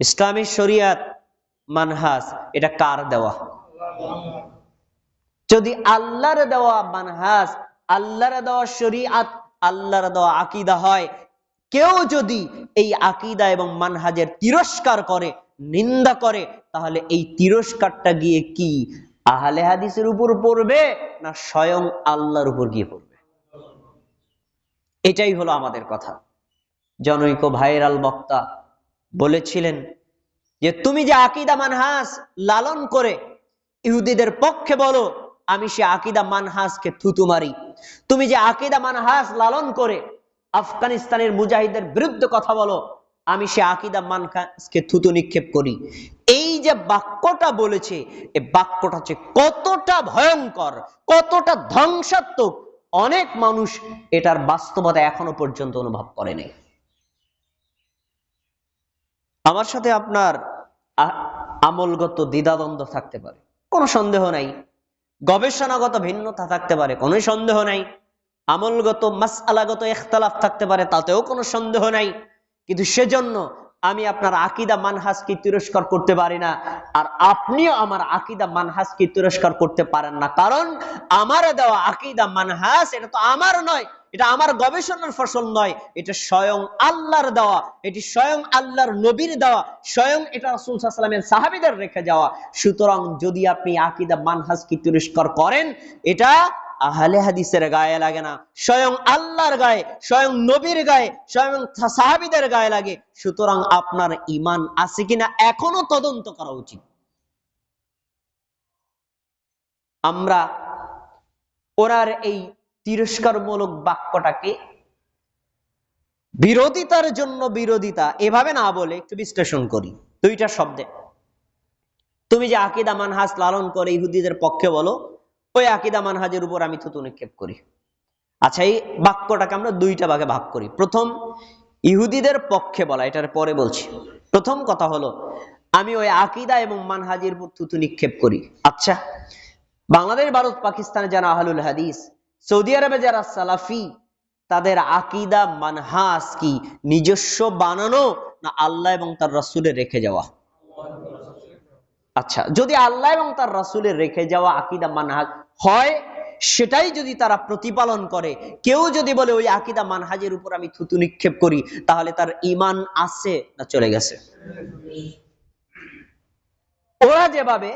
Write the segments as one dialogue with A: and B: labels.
A: ইসলামী শরিয়াত মানহাজ, এটা কার দেওয়া? যদি আল্লাহর দেওয়া মানহাজ, আল্লাহর দেওয়া শরিয়াত, আল্লাহর দেওয়া আকিদা হয়, কেউ যদি এই আকিদা এবং মানহাজের তিরস্কার করে, নিন্দা করে, তাহলে এই তিরস্কারটা গিয়ে কি? আহলে হাদিসের উপর পড়বে না স্বয়ং আল্লাহর উপর গিয়ে পড়বে? এটাই হলো আমাদের কথা। জনৈক ভাইরাল বক্তা বলেছিলেন যে, তুমি যে আকিদা মানহাস লালন করে ইহুদিদের পক্ষে বলো, আমি সে আকিদা মানহাসকে থুতু মারি। তুমি যে আকিদা মানহাস লালন করে আফগানিস্তানের মুজাহিদের বিরুদ্ধে কথা বলো, আমি সে আকিদা মানহাসকে থুতু নিক্ষেপ করি। এই যে বাক্যটা বলেছে এই বাক্যটা হচ্ছে কতটা ভয়ঙ্কর, কতটা ধ্বংসাত্মক। অনেক মানুষ এটার বাস্তবতা এখনও পর্যন্ত অনুভব করেনি আমার সাথে আপনার আমলগত দ্বিধাদ্বন্দ্ব থাকতে পারে। কোনো সন্দেহ নাই। গবেষণাগত ভিন্নতা থাকতে পারে কোনো সন্দেহ নাই। আমলগত, মাসআলাগত ইখতালাফ থাকতে পারে, তাতেও কোনো সন্দেহ নাই। কিন্তু সেজন্য আমি আপনার আকিদা মানহাজকে তিরস্কার করতে পারি না, আর আপনিও আমার আকিদা মানহাজকে তিরস্কার করতে পারেন না। কারণ আমার দেওয়া আকিদা মানহাজ, এটা তো আমার নয়। এটা আমার গবেষণার ফসল নয়, এটা স্বয়ং আল্লাহর দেওয়া, এটি স্বয়ং আল্লাহর নবীর দেওয়া, স্বয়ং এটা রাসূল আলাইহি রেখে যাওয়া। সুতরাং যদি আপনি আকিদা মানহাজকে তিরস্কার করেন, এটা আহলে হাদিসের গায়ে লাগে না, স্বয়ং আল্লাহর গায়ে, স্বয়ং নবীর গায়ে, স্বয়ং সাহাবীদের গায়ে লাগে। সুতরাং আপনার ইমান আছে কিনা এখনও তদন্ত করা উচিত। আমরা ওনার এই তিরস্কারমূলক বাক্যটাকে বিরোধিতার জন্য বিরোধিতা এভাবে না বলে একটু বিশ্লেষণ করি। দুইটা শব্দে। তুমি যে আকিদা মানহাজ লালন করে ইহুদিদের পক্ষে বলো, ওই আকিদা মানহাজের উপর আমি থুতু নিক্ষেপ করি। আচ্ছা এই বাক্যটাকে আমরা দুইটা ভাগে ভাগ করি। প্রথম, ইহুদিদের পক্ষে বলা, এটার পরে বলছি। প্রথম কথা হলো, আমি ওই আকিদা এবং মানহাজের উপর থুতু নিক্ষেপ করি। আচ্ছা বাংলাদেশ, ভারত, পাকিস্তানে যারা আহলুল হাদিস সৌদি আরবে যারা সালাফি, তাদের আকিদা মানহাজ কি? নিজস্ব বানানো না আল্লাহ এবং তার রাসূলের রেখে যাওয়া? আচ্ছা যদি আল্লাহ এবং তার রাসূলের রেখে যাওয়া আকিদা মানহাজ হয়, সেটাই যদি তারা প্রতিপালন করে, কেউ যদি বলে ওই আকিদা মানহাজের উপর আমি থুতু নিক্ষেপ করি, তাহলে তার ইমান আছে না চলে গেছে? ওরা যেভাবে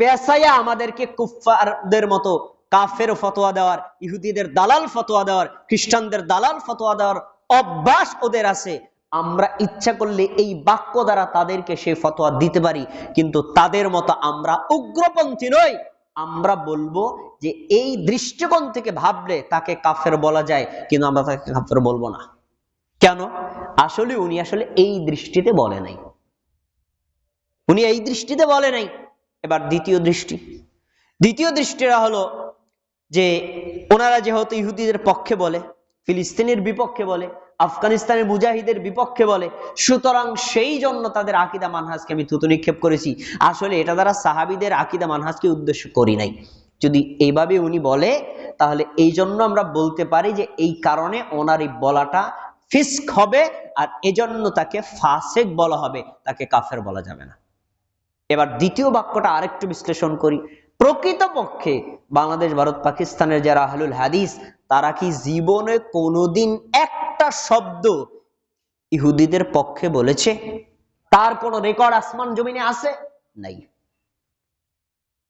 A: পেশায়া আমাদেরকে কুফফারদের মতো কাফের ফতোয়া দেওয়ার, ইহুদিদের দালাল ফতোয়া দেওয়ার, খ্রিস্টানদের দালাল ফতোয়া দেওয়ার অভ্যাস ওদের আছে। আমরা ইচ্ছা করলে এই বাক্য দ্বারা তাদেরকে সেই ফতোয়া দিতে পারি, কিন্তু তাদের মতো আমরা উগ্রপন্থী নই। আমরা বলব যে এই দৃষ্টিকোণ থেকে ভাবলে তাকে কাফের বলা যায়, কিন্তু আমরা তাকে কাফের বলব না। কেন? আসলে উনি আসলে এই দৃষ্টিতে বলে নাই। উনি এই দৃষ্টিতে বলে নাই। এবার দ্বিতীয় দৃষ্টি। দ্বিতীয় দৃষ্টিটা হলো যে ওনারা যেহেতু ইহুদিদের পক্ষে বলে, ফিলিস্তিনের বিপক্ষে বলে, আফগানিস্তানের মুজাহিদের বিপক্ষে বলে, সুতরাং সেই জন্য তাদের আকিদা মানহাজকে আমি থুতু নিক্ষেপ করেছি। আসলে এটা দ্বারা সাহাবিদের আকিদা মানহাজকে উদ্দেশ্য করি নাই। যদি এইভাবে উনি বলে, তাহলে এই জন্য আমরা বলতে পারি যে এই কারণে ওনার এই বলাটা ফিস্ক হবে আর এজন্য তাকে ফাসেক বলা হবে, তাকে কাফের বলা যাবে না। এবার দ্বিতীয় বাক্যটা আরেকটু বিশ্লেষণ করি। প্রকৃতপক্ষে বাংলাদেশ, ভারত, পাকিস্তানের যারা আহলুল হাদিস, তারা কি জীবনে কোনোদিন একটা শব্দ ইহুদিদের পক্ষে বলেছে? তার কোনো রেকর্ড আসমান জমিনে আছে? নাই।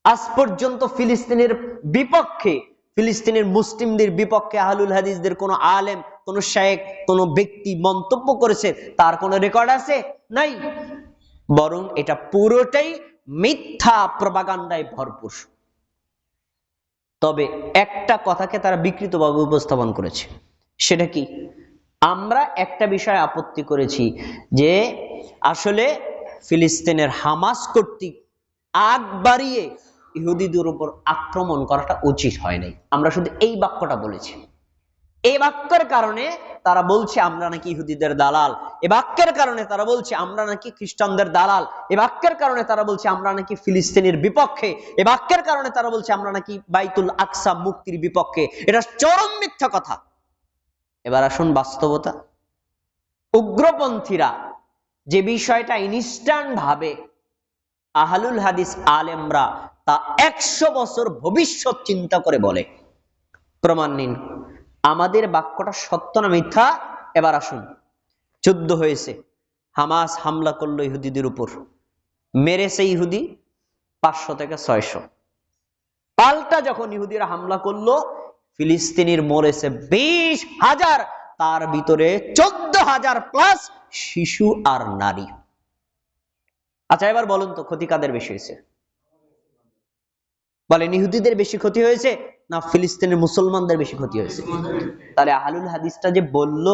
A: আজ পর্যন্ত ফিলিস্তিনের বিপক্ষে, ফিলিস্তিনের মুসলিমদের বিপক্ষে আহলুল হাদিসদের কোনো আলেম, কোনো শেখ কোনো ব্যক্তি মন্তব্য করেছে, তার কোনো রেকর্ড আছে? নাই। বরং এটা পুরোটাই মিথ্যা প্রবাগান্ডায় ভরপুর। তবে একটা কথাকে তারা বিকৃতভাবে উপস্থাপন করেছে। সেটা কি? আমরা একটা বিষয়ে আপত্তি করেছি যে আসলে ফিলিস্তিনের হামাস কর্তৃক আগ বাড়িয়ে ইহুদিদের উপর আক্রমণ করাটা উচিত হয় নাই। আমরা শুধু এই বাক্যটা বলেছি। এই বাক্যের কারণে তারা বলছে, আমরা নাকি ইহুদিদের দালাল। এ বাক্যের কারণে তারা বলছে, আমরা নাকি খ্রিস্টানদের দালাল। এ বাক্যের কারণে তারা বলছে, আমরা নাকি ফিলিস্তিনের বিপক্ষে। এ বাক্যের কারণে তারা বলছে, আমরা নাকি বাইতুল আকসা মুক্তির বিপক্ষে। এটা চরম মিথ্যা কথা। এবার আসুন বাস্তবতা। উগ্রপন্থীরা যে বিষয়টা ইনস্ট্যান্ট ভাবে আহলুল হাদিস আলেমরা তা একশো বছর ভবিষ্যৎ চিন্তা করে বলে। প্রমাণ নিন। আমাদের বাক্যটা সত্য না মিথ্যা? এবার আসুন। যুদ্ধ হয়েছে। হামাস হামলা করল ইহুদিদের উপর। মেরেছে ইহুদি পাঁচশো থেকে ছয়শো। পাল্টা যখন ইহুদিরা হামলা করল, ফিলিস্তিনির মরেছে বিশ হাজার, তার ভিতরে চোদ্দ হাজার প্লাস শিশু আর নারী। আচ্ছা এবার বলুন তো, ক্ষতি কাদের বেশি হয়েছে? বলেন, ইহুদিদের বেশি ক্ষতি হয়েছে? না ফিলিস্তিনের মুসলমানদের বেশি ক্ষতি হয়েছে? তাহলে আহলুল হাদিসটা যে বলল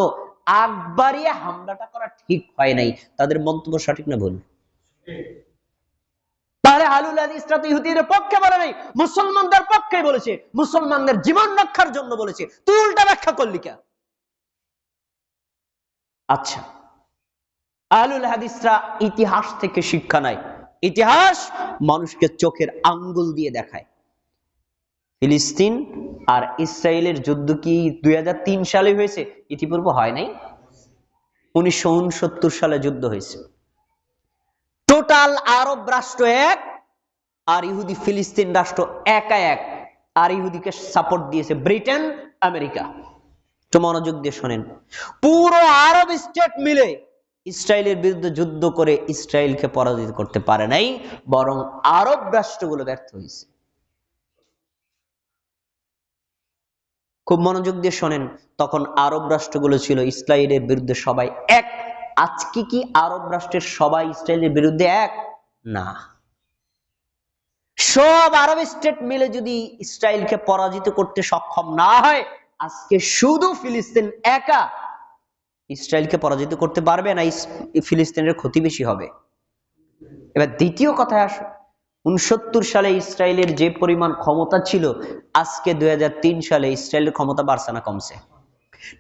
A: আগ হামলাটা করা ঠিক হয় নাই, তাদের মন্তব্য সঠিক না ভুল? তাহলে হাদিসটা তো পক্ষে বলে নাই, মুসলমানদের পক্ষে বলেছে, মুসলমানদের জীবন রক্ষার জন্য বলেছে, তুই উল্টা ব্যাখ্যা করলি আচ্ছা আলুল হাদিসরা ইতিহাস থেকে শিক্ষা নেয়, ইতিহাস মানুষকে চোখের আঙ্গুল দিয়ে দেখায়। ফিলিস্তিন আর ইসরায়েলের যুদ্ধ কি দুই হাজার তিন সালে হয়েছে? ইতিপূর্বে হয় নাই। উনিশশো সালে যুদ্ধ হয়েছে। টোটাল আরব রাষ্ট্র এক আর ইহুদি ফিলিস্তিন রাষ্ট্র একা এক। আর ইহুদিকে সাপোর্ট দিয়েছে ব্রিটেন, আমেরিকা। একটু মনোযোগ দিয়ে শোনেন। পুরো আরব স্টেট মিলে ইসরায়েলের বিরুদ্ধে যুদ্ধ করে ইসরায়েলকে পরাজিত করতে পারে নাই, বরং আরব রাষ্ট্রগুলো ব্যর্থ হয়েছে। খুব মনোযোগ দিয়ে শোনেন, তখন আরব রাষ্ট্রগুলো ছিল, ইসরায়েলের বিরুদ্ধে সবাই এক। আজকে কি আরব রাষ্ট্রের সবাই ইসরায়েলের বিরুদ্ধে এক? না। সব আরব স্টেট মিলে যদি ইসরায়েলকে পরাজিত করতে সক্ষম না হয়, আজকে শুধু ফিলিস্তিন একা ইসরায়েলকে পরাজিত করতে পারবে না ফিলিস্তিনের ক্ষতি বেশি হবে। এবার দ্বিতীয় কথায় আসো উনসত্তর সালে ইসরায়েলের যে পরিমাণ ক্ষমতা ছিল, আজকে দুই হাজার তিন সালে ইসরায়েলের ক্ষমতা বাড়ছে না, কমছে।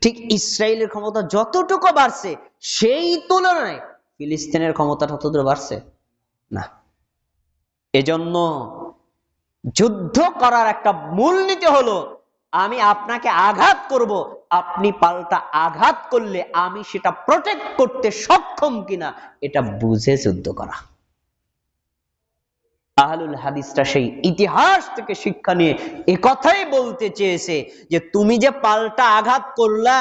A: ঠিক ইসরায়েলের ক্ষমতা যতটুকু বাড়ছে, সেই তুলনায় ফিলিস্তিনের ক্ষমতাটা ততটুকু বাড়ছে না। এজন্য যুদ্ধ করার একটা মূলনীতি হলো, আমি আপনাকে আঘাত করব, আপনি পাল্টা আঘাত করলে আমি সেটা প্রোটেক্ট করতে সক্ষম কিনা, এটা বুঝে যুদ্ধ করা। আহলুল হাদিসটা সেই ইতিহাস থেকে শিক্ষা নিয়ে এ কথাই বলতে চেয়েছে যে তুমি যে পাল্টা আঘাত করলা,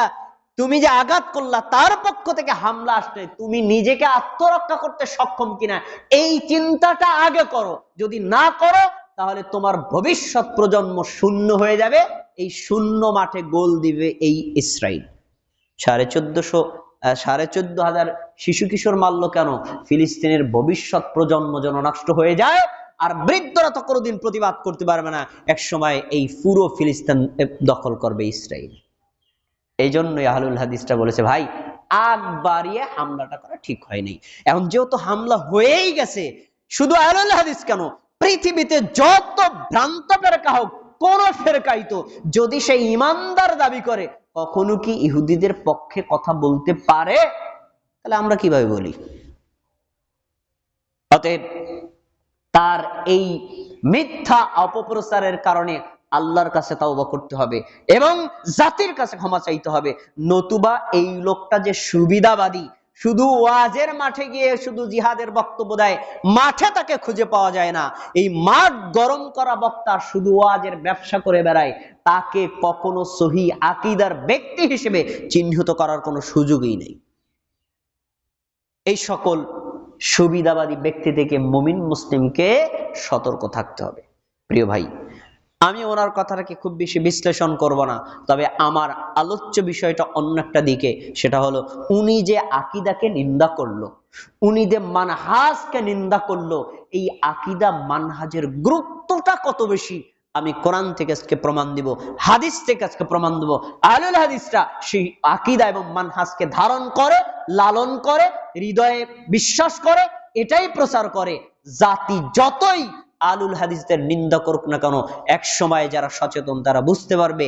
A: তুমি যে আঘাত করলা, তার পক্ষ থেকে হামলা আসলে তুমি নিজেকে আত্মরক্ষা করতে সক্ষম কিনা, এই চিন্তাটা আগে করো। যদি না করো, তাহলে তোমার ভবিষ্যৎ প্রজন্ম শূন্য হয়ে যাবে, এই শূন্য মাঠে গোল দিবে এই ইসরায়েল সাড়ে চোদ্দশো সাড়ে চোদ্দ হাজার শিশু কিশোর মারলো কেন? ফিলিস্তিনের ভবিষ্যৎ প্রজন্ম যেন নষ্ট হয়ে যায় আর বৃদ্ধরা তো কোনোদিন প্রতিবাদ করতে পারবে না। এক সময় এই পুরো ফিলিস্তিন দখল করবে ইসরায়েল। এই জন্যই আহলুল হাদিসটা বলেছে, ভাই, আগ বাড়িয়ে হামলাটা করা ঠিক হয়নি। এখন যেহেতু হামলা হয়েই গেছে, শুধু আহলুল হাদিস কেন? পৃথিবীতে যত ভ্রান্ত ফেরকা হোক, কোন ফেরকাই তো যদি সে ইমানদার দাবি করে, কখনো কি ইহুদিদের পক্ষে কথা বলতে পারে? তাহলে আমরা কীভাবে বলি? অতএব তার এই মিথ্যা অপপ্রচারের কারণে আল্লাহর কাছে তাওবা করতে হবে এবং জাতির কাছে ক্ষমা চাইতে হবে। নতুবা এই লোকটা যে সুবিধাবাদী, শুধু ওয়াজের মাঠে গিয়ে শুধু জিহাদের বক্তব্য দেয়, মাঠে তাকে খুঁজে পাওয়া যায় না। এই মাঠ গরম করা বক্তা শুধু ওয়াজের ব্যবসা করে বেড়ায়, তাকে কখনো সহি আকিদার ব্যক্তি হিসেবে চিহ্নিত করার কোনো সুযোগই নেই। এই সকল সুবিধাবাদী ব্যক্তি থেকে মুমিন মুসলিমকে সতর্ক থাকতে হবে। প্রিয় ভাই, আমি ওনার কথাটাকে খুব বেশি বিশ্লেষণ করব না, তবে আমার আলোচ্য বিষয়টা অন্য একটা দিকে, সেটা হলো উনি যে আকিদাকে নিন্দা করল, উনি যে মানহাজকে নিন্দা করল, এই আকিদা মানহাজের গুরুত্বটা কত বেশি, আমি কোরআন থেকে আজকে প্রমাণ দিব, হাদিস থেকে আজকে প্রমাণ দিব আলুল হাদিসটা সেই আকিদা এবং মানহাজকে ধারণ করে লালন করে, হৃদয়ে বিশ্বাস করে, এটাই প্রচার করে। জাতি যতই আলুল হাদিসদের নিন্দা করুক না কেন এক সময় যারা সচেতন তারা বুঝতে পারবে